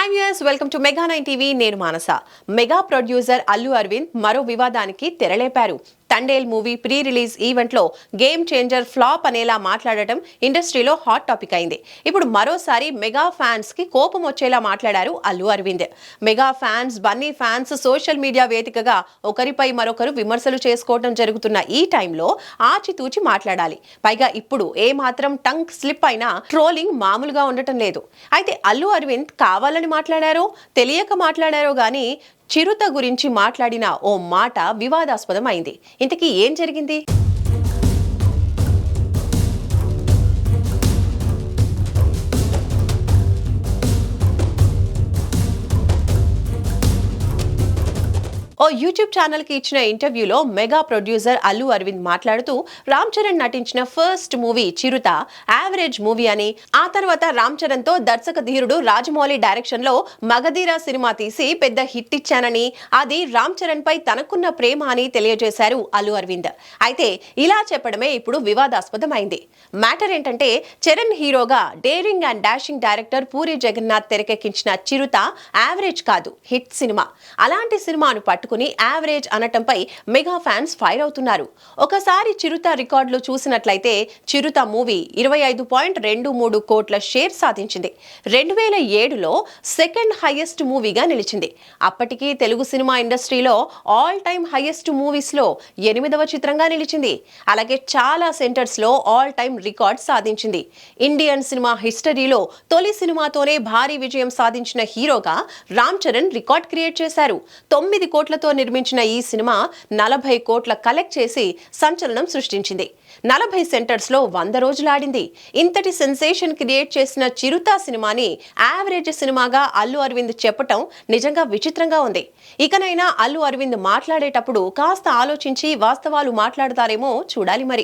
Hi welcome to Mega nine TV నేను Manasa. Mega producer Allu Aravind మరో వివాదానికి తెరలేపారు. తండేల్ మూవీ ప్రీ రిలీజ్ ఈవెంట్లో గేమ్ చేంజర్ ఫ్లాప్ అనేలా మాట్లాడటం ఇండస్ట్రీలో హాట్ టాపిక్ అయింది. ఇప్పుడు మరోసారి మెగా ఫ్యాన్స్కి కోపం వచ్చేలా మాట్లాడారు Allu Aravind. Mega fans Bunny fans social media వేదికగా ఒకరిపై మరొకరు విమర్శలు చేసుకోవడం జరుగుతున్న ఈ టైంలో ఆచితూచి మాట్లాడాలి. పైగా ఇప్పుడు ఏ మాత్రం టంగ్ స్లిప్ అయినా ట్రోలింగ్ మామూలుగా ఉండటం లేదు. అయితే అల్లు అరవింద్ కావాలని మాట్లాడారో తెలియక మాట్లాడారో గానీ చిరుత గురించి మాట్లాడిన ఓ మాట వివాదాస్పదం అయింది ఇంతకీ ఏం జరిగింది? ఓ యూట్యూబ్ ఛానల్కి ఇచ్చిన ఇంటర్వ్యూలో మెగా ప్రొడ్యూసర్ అల్లు అరవింద్ మాట్లాడుతూ రామ్ చరణ్ నటించిన first movie Chirutha average movie అని. ఆ తర్వాత రామ్ చరణ్తో దర్శక ధీరుడు రాజమౌళి డైరెక్షన్లో మగధీర సినిమా తీసి పెద్ద హిట్ ఇచ్చానని. అది రామ్ చరణ్ పై తనకున్న ప్రేమ అని తెలియజేశారు అల్లు అరవింద్. అయితే ఇలా చెప్పడమే ఇప్పుడు వివాదాస్పదమైంది. మ్యాటర్ ఏంటంటే చరణ్ హీరోగా daring and dashing director Puri Jagannath తెరకెక్కించిన చిరుత యావరేజ్ కాదు హిట్ సినిమా. అలాంటి సినిమాను పట్టుకుని యావరేజ్ అనటంపై మెగా ఫ్యాన్స్ ఫైర్ అవుతున్నారు. ఒకసారి చిరుత రికార్డులు చూసినట్లయితే చిరుత మూవీ ఇరవై ఐదు పాయింట్ రెండు మూడు కోట్ల షేర్ సాధించింది. రెండు వేల ఏడులో సెకండ్ హైయెస్ట్ మూవీగా నిలిచింది. అప్పటికి తెలుగు సినిమా ఇండస్ట్రీలో ఆల్ టైమ్ హైయెస్ట్ మూవీస్లో ఎనిమిదవ చిత్రంగా నిలిచింది. అలాగే చాలా సెంటర్స్లో ఆల్ టైమ్ రికార్డ్ సాధించింది. ఇండియన్ సినిమా హిస్టరీలో తొలి సినిమాతోనే భారీ విజయం సాధించిన హీరోగా రామ్ చరణ్ రికార్డ్ క్రియేట్ చేశారు. తొమ్మిది కోట్ల కోట్లతో నిర్మించిన ఈ సినిమా నలభై కోట్ల కలెక్ట్ చేసి సంచలనం సృష్టించింది. నలభై సెంటర్స్లో వంద రోజులు ఆడింది ఇంతటి సెన్సేషన్ క్రియేట్ చేసిన చిరుత సినిమాని యావరేజ్ సినిమాగా అల్లు అరవింద్ చెప్పటం నిజంగా విచిత్రంగా ఉంది. ఇకనైనా అల్లు అరవింద్ మాట్లాడేటప్పుడు కాస్త ఆలోచించి వాస్తవాలు మాట్లాడతారేమో చూడాలి మరి.